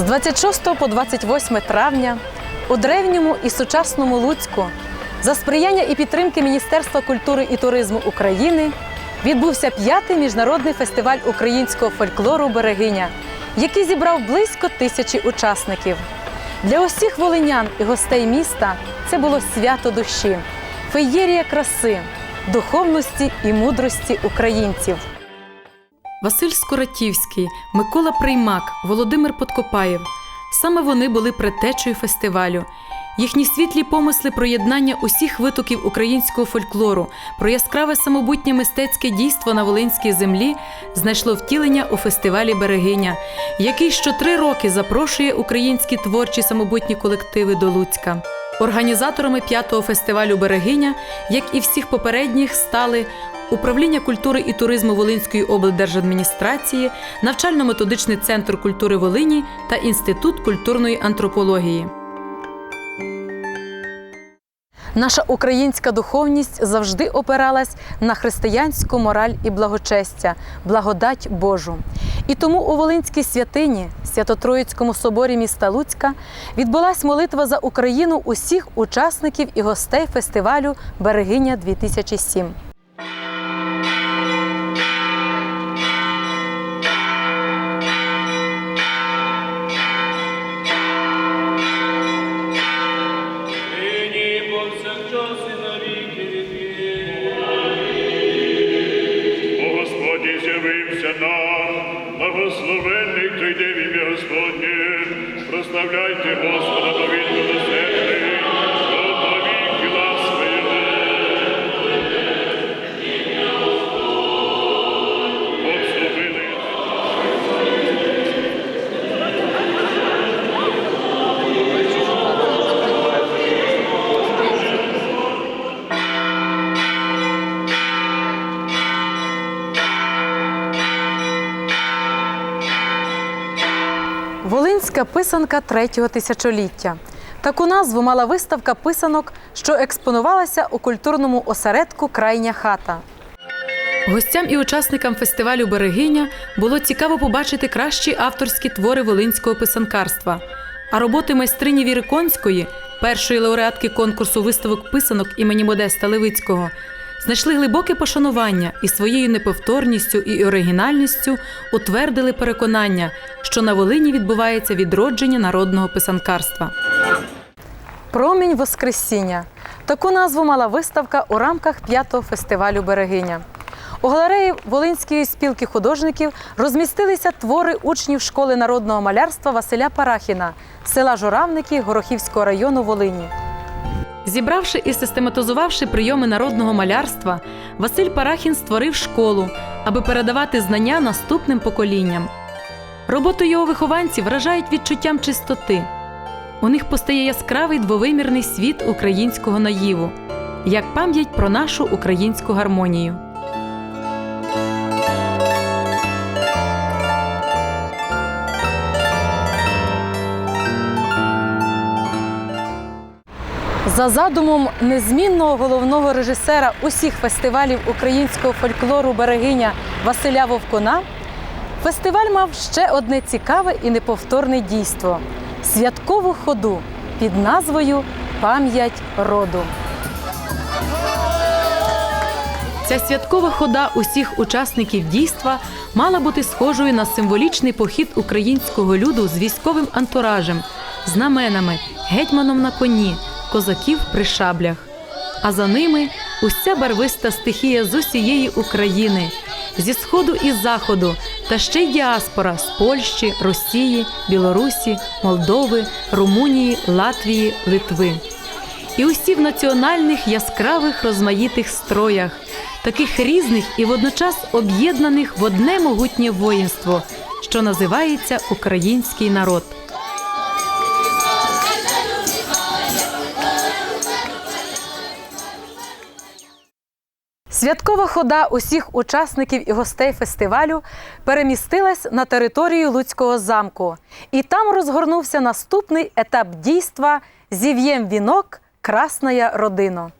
З 26 по 28 травня у древньому і сучасному Луцьку за сприяння і підтримки Міністерства культури і туризму України відбувся п'ятий міжнародний фестиваль українського фольклору Берегиня, який зібрав близько тисячі учасників. Для усіх волинян і гостей міста це було свято душі, феєрія краси, духовності і мудрості українців. Василь Скоратівський, Микола Приймак, Володимир Подкопаєв. Саме вони були предтечею фестивалю. Їхні світлі помисли про єднання усіх витоків українського фольклору, про яскраве самобутнє мистецьке дійство на Волинській землі знайшло втілення у фестивалі Берегиня, який що три роки запрошує українські творчі самобутні колективи до Луцька. Організаторами п'ятого фестивалю Берегиня, як і всіх попередніх, стали Управління культури і туризму Волинської облдержадміністрації, навчально-методичний центр культури Волині та Інститут культурної антропології. Наша українська духовність завжди опиралась на християнську мораль і благочестя, благодать Божу. І тому у Волинській святині, Свято-Троїцькому соборі міста Луцька, відбулась молитва за Україну усіх учасників і гостей фестивалю Берегиня 2007 писанка третього тисячоліття. Таку назву мала виставка писанок, що експонувалася у культурному осередку Крайня хата. Гостям і учасникам фестивалю Берегиня було цікаво побачити кращі авторські твори волинського писанкарства. А роботи майстрині Віри Конської, першої лауреатки конкурсу виставок писанок імені Модеста Левицького, знайшли глибоке пошанування і своєю неповторністю і оригінальністю утвердили переконання, що на Волині відбувається відродження народного писанкарства. Промінь Воскресіння. Таку назву мала виставка у рамках п'ятого фестивалю Берегиня. У галереї Волинської спілки художників розмістилися твори учнів школи народного малярства Василя Парахіна, села Журавники Горохівського району Волині. Зібравши і систематизувавши прийоми народного малярства, Василь Парахін створив школу, аби передавати знання наступним поколінням. Роботу його вихованців вражають відчуттям чистоти. У них постає яскравий двовимірний світ українського наїву, як пам'ять про нашу українську гармонію. За задумом незмінного головного режисера усіх фестивалів українського фольклору Берегиня Василя Вовкуна, фестиваль мав ще одне цікаве і неповторне дійство святкову ходу під назвою Пам'ять роду. Ця святкова хода усіх учасників дійства мала бути схожою на символічний похід українського люду з військовим антуражем, знаменами, гетьманом на коні, козаків при шаблях. А за ними уся барвиста стихія з усієї України, зі сходу і заходу, та ще й діаспора з Польщі, Росії, Білорусі, Молдови, Румунії, Латвії, Литви. І усі в національних яскравих розмаїтих строях, таких різних і водночас об'єднаних в одне могутнє воїнство, що називається український народ. Святкова хода усіх учасників і гостей фестивалю перемістилась на територію Луцького замку, і там розгорнувся наступний етап дійства Зів'єм вінок, красная родина.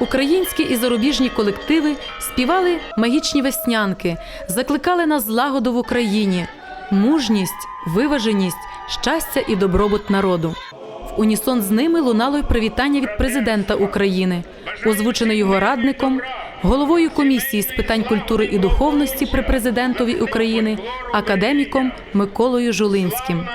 Українські і зарубіжні колективи співали магічні веснянки, закликали на злагоду в Україні, мужність, виваженість, щастя і добробут народу. В унісон з ними лунало й привітання від президента України, озвучене його радником, головою комісії з питань культури і духовності при президентові України, академіком Миколою Жулинським.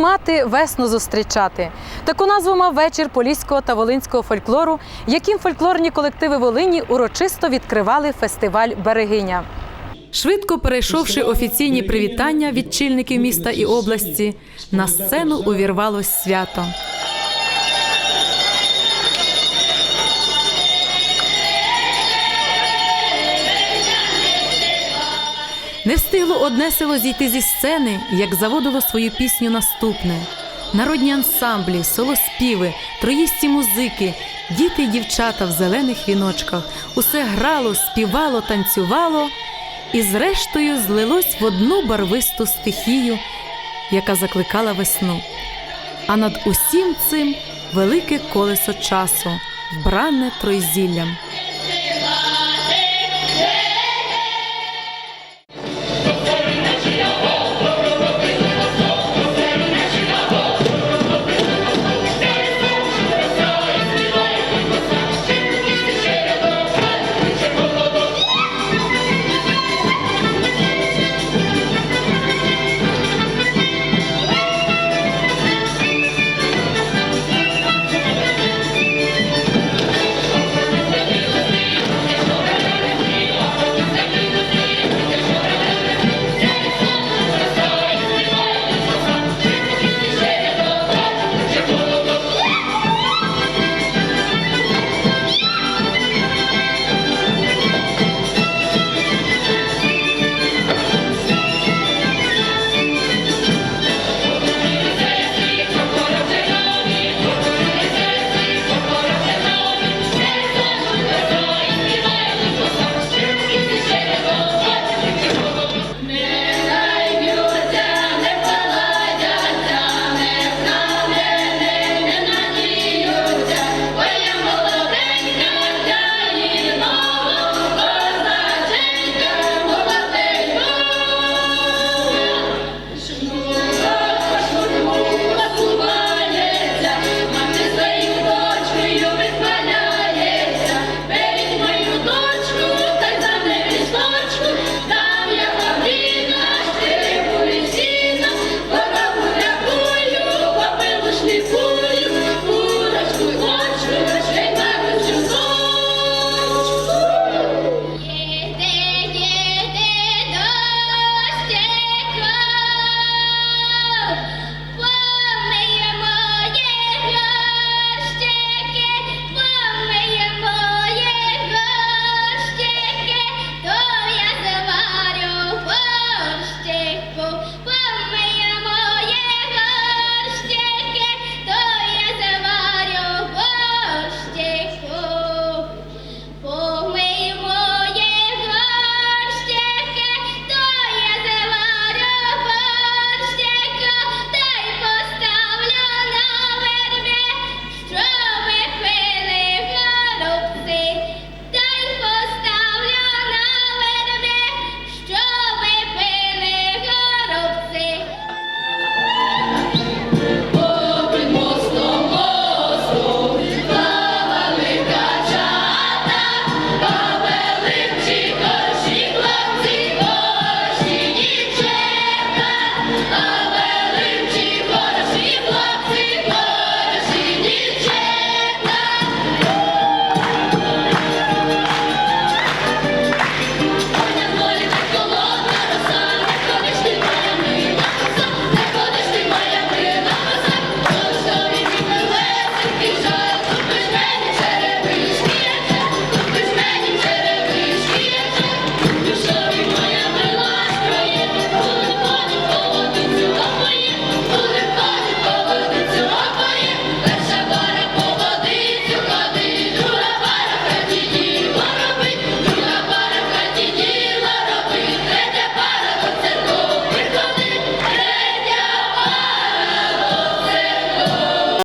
Мати весну зустрічати. Таку назву мав вечір поліського та волинського фольклору, яким фольклорні колективи Волині урочисто відкривали фестиваль Берегиня. Швидко перейшовши офіційні привітання від чільників міста і області, на сцену увірвалось свято. Не встигло одне село зійти зі сцени, як заводило свою пісню наступне. Народні ансамблі, солоспіви, троїсті музики, діти й дівчата в зелених віночках. Усе грало, співало, танцювало, і зрештою злилось в одну барвисту стихію, яка закликала весну. А над усім цим велике колесо часу, вбране тройзіллям.